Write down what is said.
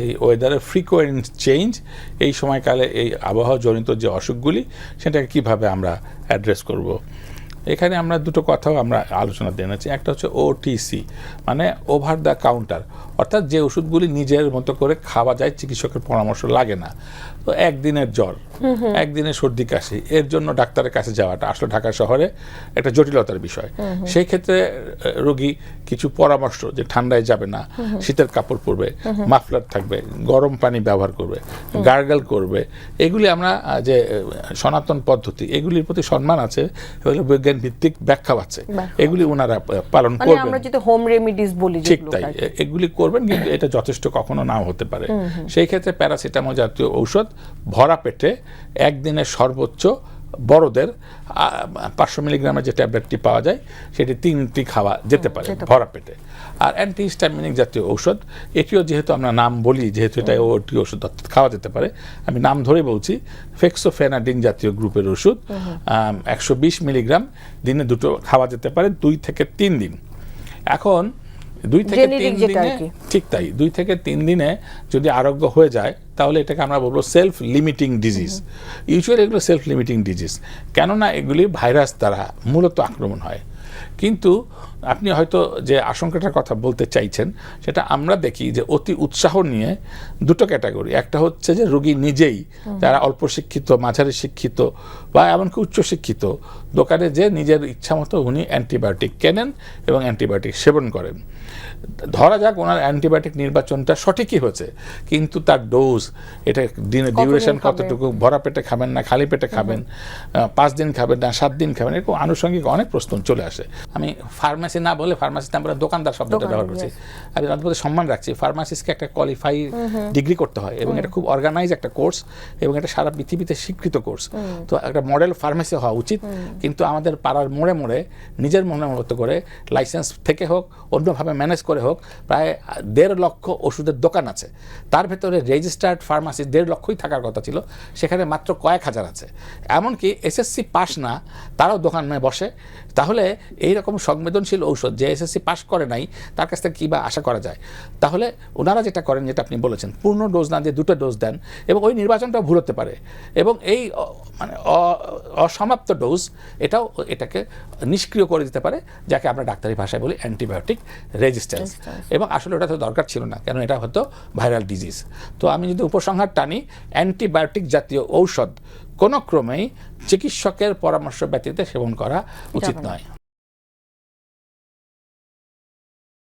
এই ওয়েদারের frequent change এই সময়কালে এই আবহাওয়া জনিত যে অসুখগুলি, সেটাকে কীভাবে আমরা অ্যাড্রেস করব? এখানে আমরা দুটো কথাও আমরা আলোচনা জেনেছি একটা হচ্ছে ওটিসি মানে ওভার দ্য কাউন্টার অর্থাৎ যে ওষুধগুলি নিজের মতো করে খাওয়া যায় চিকিৎসকের পরামর্শ লাগে না। তো একদিনের জ্বর একদিনের সর্দি কাশি এর জন্য ডাক্তারের কাছে যাওয়াটা আসলে ঢাকা শহরে একটা জটিলতার বিষয়। সেই ক্ষেত্রে রোগী কিছু পরামর্শ যে ঠান্ডায় যাবে না শীতের কাপড় পরবে মাফলার থাকবে গরম পানি ব্যবহার করবে গার্গল করবে এগুলি আমরা যে সনাতন পদ্ধতি এগুলির প্রতি সম্মান আছে এগুলো বিজ্ঞান ভিত্তিক ব্যাখ্যা আছে। এগুলি ওনারা পালন মানে করবেন। আমরা যেটা হোম রেমিডিস বলি ঠিক তাই। এগুলি করবেন কিন্তু এটা যথেষ্ট কখনো নাও হতে পারে। সেই ক্ষেত্রে প্যারাসিটামল জাতীয় ঔষধ ভরা পেটে একদিনে সর্বোচ্চ বড়দের পাঁচশো মিলিগ্রামের যে ট্যাবলেটটি পাওয়া যায় সেটি তিনটি খাওয়া যেতে পারে ভরা পেটে। আর অ্যান্টিহিস্টামিনিক জাতীয় ঔষধ এটিও যেহেতু আমরা নাম বলি যেহেতু এটা ওটি ওষুধ অর্থাৎ খাওয়া যেতে পারে আমি নাম ধরে বলছি ফেক্সোফেনাডিন জাতীয় গ্রুপের ওষুধ একশো বিশ মিলিগ্রাম দিনে দুটো খাওয়া যেতে পারে দুই থেকে তিন দিন। এখন দুই থেকে তিন দিনে ঠিক তাই দুই থেকে তিন দিনে যদি আরোগ্য হয়ে যায় তাহলে এটাকে আমরা বলব সেলফ লিমিটিং ডিজিজ ইউজুয়ালি এগুলো সেলফ লিমিটিং ডিজিজ কেননা এগুলি ভাইরাস দ্বারা মূলত আক্রমণ হয়। কিন্তু আপনি হয়তো যে আশঙ্কাটার কথা বলতে চাইছেন সেটা আমরা দেখি যে অতি উৎসাহ নিয়ে দুটো ক্যাটাগরি। একটা হচ্ছে যে রোগী নিজেই যারা অল্প শিক্ষিত মাঝারি শিক্ষিত বা এমনকি উচ্চ শিক্ষিত দোকানে যে নিজের ইচ্ছা মতো উনি অ্যান্টিবায়োটিক কেনেন এবং অ্যান্টিবায়োটিক সেবন করেন। ধরা যাক ওনার অ্যান্টিবায়োটিক নির্বাচনটা সঠিকই হয়েছে কিন্তু তার ডোজ এটা দিনে ডিউরেশন কতটুকু ভরা পেটে খাবেন না খালি পেটে খাবেন পাঁচ দিন খাবেন না সাত দিন খাবেন এরকম আনুষঙ্গিক অনেক প্রশ্ন চলে আসে। আমি ফার্মেসি না বলে ফার্মাসিতে আমরা দোকানদার শব্দটা ব্যবহার করছি। আমি তাদের প্রতি সম্মান রাখছি। ফার্মাসিস্টকে একটা কোয়ালিফাই ডিগ্রি করতে হয় এবং এটা খুব অর্গানাইজ একটা কোর্স এবং এটা সারা পৃথিবীতে স্বীকৃত কোর্স তো একটা মডেল ফার্মেসি হওয়া উচিত। কিন্তু আমাদের পাড়ার মোড়ে মোড়ে নিজের মনে মতো করে লাইসেন্স থেকে হোক অন্যভাবে ম্যানেজ করে হোক প্রায় দেড় লক্ষ ওষুধের দোকান আছে। তার ভেতরে রেজিস্টার্ড ফার্মাসি দেড় লক্ষই থাকার কথা ছিল। সেখানে মাত্র কয়েক হাজার আছে। এমনকি এসএসসি পাস না তারাও দোকানে বসে। তাহলে এই রকম সংবেদনশীল ঔষধ যে এসএসসি পাস করে নাই তার কাছ থেকে কী বা আশা করা যায়? তাহলে ওনারা যেটা করেন যেটা আপনি বলেছেন পূর্ণ ডোজ না দিয়ে দুটো ডোজ দেন এবং ওই নির্বাচনটাও ভুল হতে পারে এবং এই মানে অসমাপ্ত ডোজ এটাও এটাকে নিষ্ক্রিয় করে দিতে পারে যাকে আমরা ডাক্তারি ভাষায় বলি অ্যান্টিবায়োটিক রেজিস্ট্যান্স এবং আসলে ওটা তো দরকার ছিল না কেন এটা হতো ভাইরাল ডিজিজ তো আমি যদি উপসংহার টানি অ্যান্টিবায়োটিক জাতীয় ঔষধ কোনো ক্রমেই চিকিৎসকের পরামর্শ ব্যতীত সেবন করা উচিত নয়।